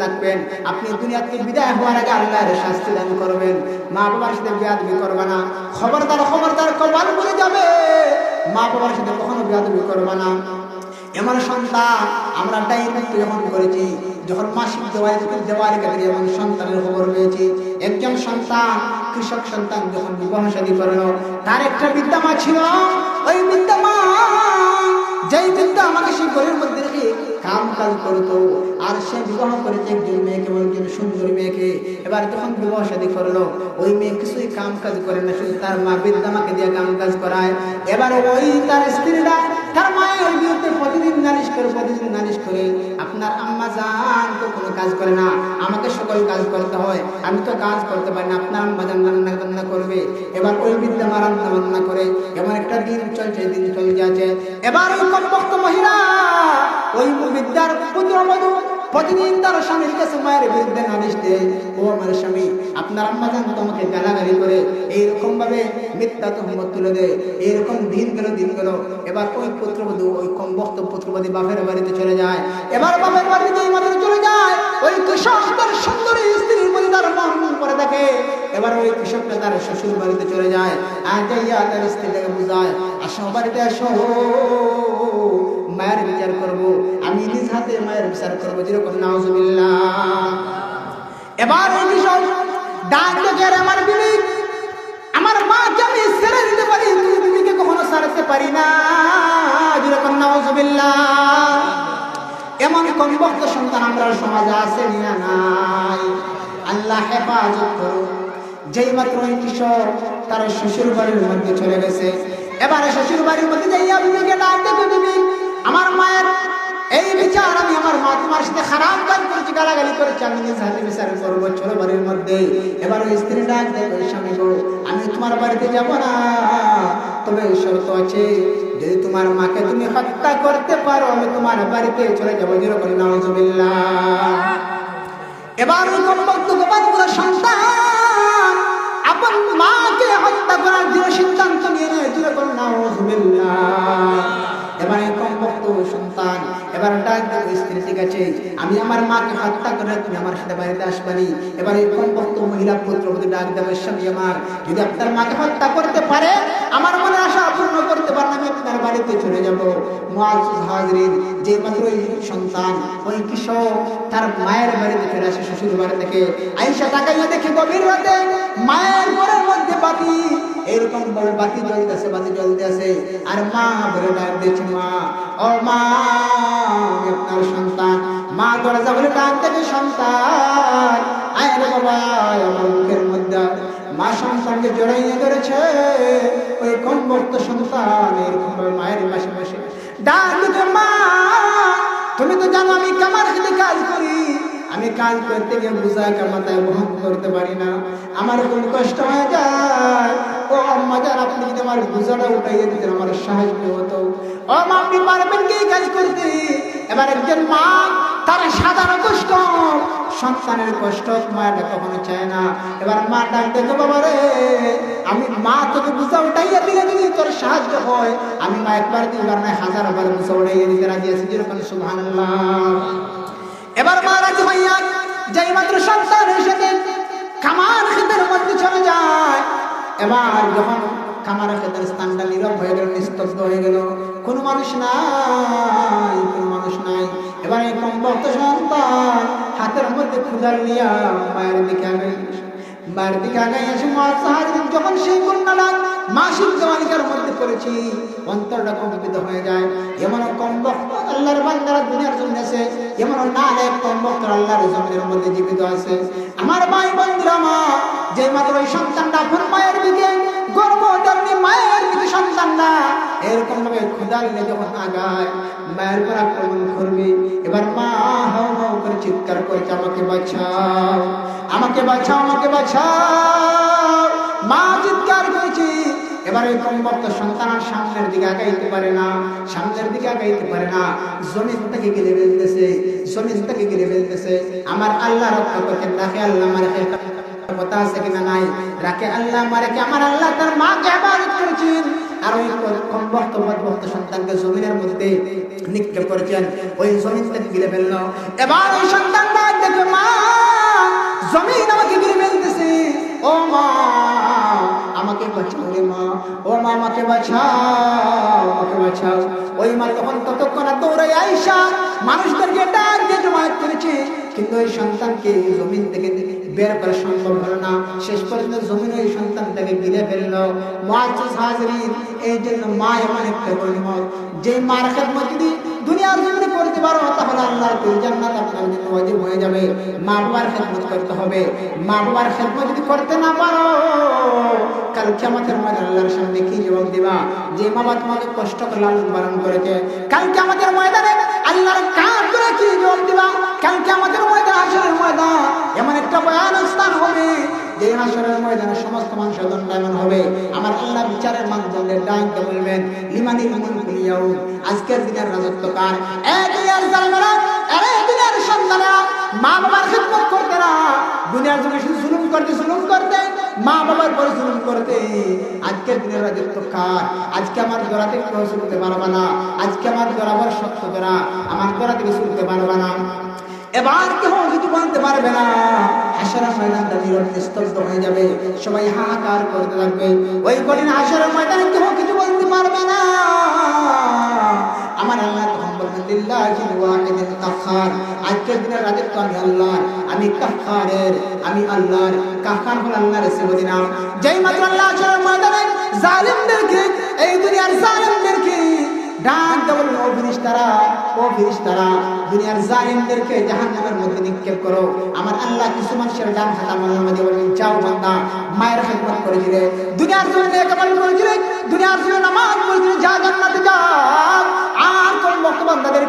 থাকবেন। আপনি দুনিয়া থেকে বিদায় হওয়ার আগে আল্লাহর শাস্তি দান করবেন। মা বাবার সাথে বিয়াদবি করবে না। খবরদার খবরদার কবাল করে যাবে। মা বাবার সাথে কখনো বিয়াদবি করবে না। এমন সন্তান আমরা ডাইরেক্ট যখন করেছি, যখন মাসিক দেওয়ার দেওয়ার ক্ষেত্রে এমন সন্তানের খবর পেয়েছি, একজন সন্তান, কৃষক সন্তান যখন বিবাহ শাদী করল, তার একটা বিদ্যামা ছিল। ওই বিদ্যামা যেই বিদ্যা আমাকে সেই ঘরের মধ্যে রেখে কাম কাজ করতো, আর সে বিবাহ করেছে একজন মেয়েকে একজন সুন্দরী মেয়েকে। এবার যখন বিবাহ সাদী করল, ওই মেয়ে কিছুই কাম কাজ করে না, শুধু তার মা বিদ্যামাকে দিয়ে কাম কাজ করায়। এবার ওই তার স্ত্রীরা তার মায়ের ওই বিরুদ্ধে প্রতিদিন নালিশ করে, প্রতিদিন নালিশ করে, আপনার আম্মা জান তো কোনো কাজ করে না, আমাকে সকল কাজ করতে হয়, আমি তো কাজ করতে পারি না, আপনার আম্মা জান রান্না বান্না করবে। এবার ওই বিদ্যা মা রান্না বান্না করে এবার একটা দিন চলছে, দিন চলে যাচ্ছে এবার ওই কমবক্ত মহিলা, ওই বিদ্যার পুত্রবধূ প্রতিদিন তার স্বামীর কাছে মায়ের বিরুদ্ধে নালিশ দেয় ও আমার স্বামী, আপনার আম্মা জান তোমাকে গালাগালি করে, এইরকম ভাবে মিথ্যা তহমত তুলে দেয়, এইরকম দিন গেল দিন গেল এবার ওই পুত্রবধূ, ওই কম বক্ত পুত্রবধূ বাপের বাড়িতে চলে যায়। এবার বাপের বাড়িতে এই চলে যায়, ওই কৃষক সুন্দরী স্ত্রীর প্রতি তার মন করে দেখে। এবার ওই কৃষকটা তার শ্বশুর বাড়িতে চলে যায়। আর যাইয়া তার স্ত্রীটাকে বুঝায়, আসো বাড়িতে আসো। মায়ের বিচার করব, আমি নিজ হাতে মায়ের বিচার করব, যেরকম নাউজুবিল্লাহ। এবার ওই কৃষক ডাক দেখে আমার বিবি আমার মাকে আমি ছেড়ে দিতে পারি তুই বিবিকে কখনো ছাড়তে পারি না, যেরকম নাউজুবিল্লাহ। এমন কমবক্ত সন্তান আমরা সমাজে আছে না নাই? আল্লাহ হেফাজত করুন। যেই মাত্র ওই কিশোর তার শ্বশুর বাড়ির মধ্যে চলে গেছে। এবারে শ্বশুর বাড়ির মধ্যে যাইয়া বিবিকে ডাক দিবি আমার মায়ের এই বিচার আমি আমার মা তোমার সাথে খারাপ কাজ করেছি, গালাগালি করেছি। আমি নিজ হাতে বিচার করব ছোট বাড়ির মধ্যে। এবার ওই স্ত্রী ডাক দেখো স্বামী গো, আমি তোমার বাড়িতে যাব না। তবে শর্ত আছে, যদি তোমার মাকে তুমি হত্যা করতে পারো, আমি তোমার বাড়িতে চলে যাব। যেরকম নাউজুবিল্লাহ। এবার ওই কম্পক্ত গোপালপুর সন্তান আপন মাকে হত্যা করার দৃঢ় সিদ্ধান্ত নিয়ে নেয়, যেরকম নাউজুবিল্লাহ। ঠিক আছে আমি আমার মাকে হত্যা করে তুমি আমার সাথে বাড়িতে আসবানি এবার এই কমবক্ত মহিলা পুত্রপতি ডাক দেবো, স্বামী আমার, যদি আপনার মাকে হত্যা করতে পারে, আমার মনে আশা পূর্ণ করতে পারেন আমি আপনার বাড়িতে চলে যাব। যে মাত্র ওই সন্তান, ওই কিশোর তার মায়ের বাড়িতে ফিরে আসে শ্বশুর বাড়ি থেকে। আইসা তাকাইয়া দেখে গভীর রাতে মায়ের এরকম ভাবে বাতি জ্বলতেছে বাতি জ্বলতেছে। আর মা বলে ডাক দিয়েছে মা, ও মা আপনার সন্তান। মা দরজা বলে ডাক দেবে সন্তান। আয় বাবা আমার মুখের মধ্যে। মা সন্তানকে জড়াইয়ে ধরেছে। ওই কমবক্ত সন্তান এরকম মায়ের পাশে পাশে ডাক মা, তুমি তো জানো আমি কামার কাজ করি। আমি কাজ করতে গিয়ে বুঝা কামাতায় বহন করতে পারি না। আমার খুব কষ্ট হয়ে যায়। ও আম্মা যান আপনি যদি আমার বুঝাটা উঠাইয়ে দিতেন, আমার সাহায্য হতো। ও মা, আপনি পারবেন কি কাজ করতে? এবার একজন মা, তার সাধারণ কষ্ট, সন্তানের কষ্ট মায়েরা কখনো চায় না। এবার মা ডাক দেখো, বাবা রে, আমি মা তোকে বুঝা উঠাইয়া দিলে যদি তোর সাহায্য হয়, আমি মা একবার, দুইবার, নয়, হাজার বার বুঝা উঠাইয়া দিতে রাজি আছি। যেরকম সুবহানাল্লাহ। এবার মা রাজি হইয়া মাত্র সন্তান এসে কামার ক্ষেতের মধ্যে চলে যায়। এবার যখন কামার ক্ষেতের স্থানটা নীরব হয়ে গেল, নিস্তব্ধ হয়ে গেল, কোনো মানুষ নাই, কোনো মানুষ নাই। এবার এই কম্পক্ত সন্তান, হাতের মধ্যে ক্ষুদার নিয়া মায়ের দিকে আগে মায়ের দিকে আগে এসে মা সাহায্য যখন সেই কন্যাটা মাসিক জওয়ানিকার মধ্যে পড়েছি অন্তরটা কম্পিত হয়ে যায়। এমন কম্পক্ত আল্লাহর বান্দারা দুনিয়ার জন্য আছে এমন না এক কম্পক্ত আল্লাহর জমিনের মধ্যে জীবিত আছে। আমার ভাই বন্ধুরা মা যে মাত্র ওই সন্তানটা আপন মায়ের দিকে, গর্ভধারণী মায়ের দিকে সন্তানটা, এরকম ভাবে নিয়ে যখন আগায়, মায়ের পর আক্রমণ করবে। এবার মা হাও হাও করে চিৎকার করেছে, আমাকে বাঁচাও আমাকে বাঁচাও আমাকে বাঁচাও। ওই কমবক্ত সন্তান সামনের দিকে আগাইতে পারে না, সামনের দিকে আগাইতে পারে না। জমিন থেকে গিলে ফেলতেছে, জমিন থেকে গিলে ফেলতেছে। আমার আল্লাহ রক্ষা করতেন রাখে আল্লাহ আমার কথা আছে কিনা নাই? রাখে আল্লাহ রেখে আমার আল্লাহ তার মাকে আর ওই বদবক্ত সন্তানকে জমিনের মধ্যে নিক্ষেপ করেছেন। ওই জমিন থেকে গিলে ফেলল। এবার ওই সন্তানটা আমাকে বাঁচাও আমাকে বাঁচাও। ওই মা তখন ততক্ষণ দৌড়াই আইসা, মানুষদেরকে ডাক দিয়ে জমায়েত করেছে, কিন্তু ওই সন্তানকে জমিন থেকে বের করা সম্ভব হলো না। শেষ পর্যন্ত জমিন ওই সন্তানটাকে গিলে ফেলল। মা এই জন্য মা এমন একটা যে মার খেদমত দুনিয়ার জমিনে করতে পারো তাহলে আল্লাহর তুই জান্নাত আপনার জন্য ওয়াজিব হয়ে যাবে। মা বাবার খেদমত করতে হবে। মা বাবার খেদমত যদি করতে না পারো, কাল কিয়ামতের ময়দানে আল্লাহর সামনে কি জবাব দিবা? যে বাবা তোমাকে কষ্ট করে লালন পালন করেছে। কাল কিয়ামতের ময়দানে আল্লাহর কাজ করে কি জবাব দিবা? কাল কিয়ামতের ময়দানে আসরের ময়দান এমন একটা ভয়ানক স্থান হবে যে হাসরের ময়দানে সমস্ত মানুষ দণ্ডায়মান হবে, আমার আল্লাহ বিচারের মাধ্যমে ডাকতে বলবেন লিমানিল মুলকুল ইয়াউম আজকের দিনের রাজত্ব কার? এ দুনিয়ার জালেমেরা, এ দুনিয়ার সন্তানেরা, মা বাবার খিদমত করতে না। দুনিয়ার জন্য শুধু জুলুম করতে জুলুম করতে, মা বাবার পরে জুলুম করতে। আজকের দিনের রাজত্ব কার? আজকে আমার দোড়াতে কেউ শুনতে পারবে না। আজকে আমার দোড়াবার সত্য দোড়া আমার দোড়া থেকে শুনতে পারবে না। এবার কেউ কিছু বলতে পারবে না হাসরের ময়দানটা নীরব নিস্তব্ধ হয়ে যাবে। সবাই হাহাকার করতে থাকবে ওই কঠিন হাসরের ময়দানে কেউ কিছু বলতে পারবে না। আমার আল্লাহ তখন বলবেন আজকের দিনের রাজত্ব আমি আল্লাহর, আমি কাহ্হারের আমি আল্লাহর। কাহ্হার হল আল্লাহর সেবদি নাম। যেই মাত্র আল্লাহ হাসরের ময়দানে জালিমদেরকে, এই দুনিয়ার জালিমদেরকে ডাক দেবো ও ফিরিস্তারা ও ফিরিস্তারা দুনিয়ার জালিমদেরকে জাহান্নামের মধ্যে নিক্ষেপ করো। আমার আল্লাহ কিছু মানুষের ডান হাত আমার মধ্যে বলেন, যাও বান্দা, মায়ের খেদমত করেছিলে দুনিয়ার জন্য নেক করে দিলে, দুনিয়ার জন্য নামাজ পড়েছিলে যা জান্নাতে যা আর কোন বক্তব্য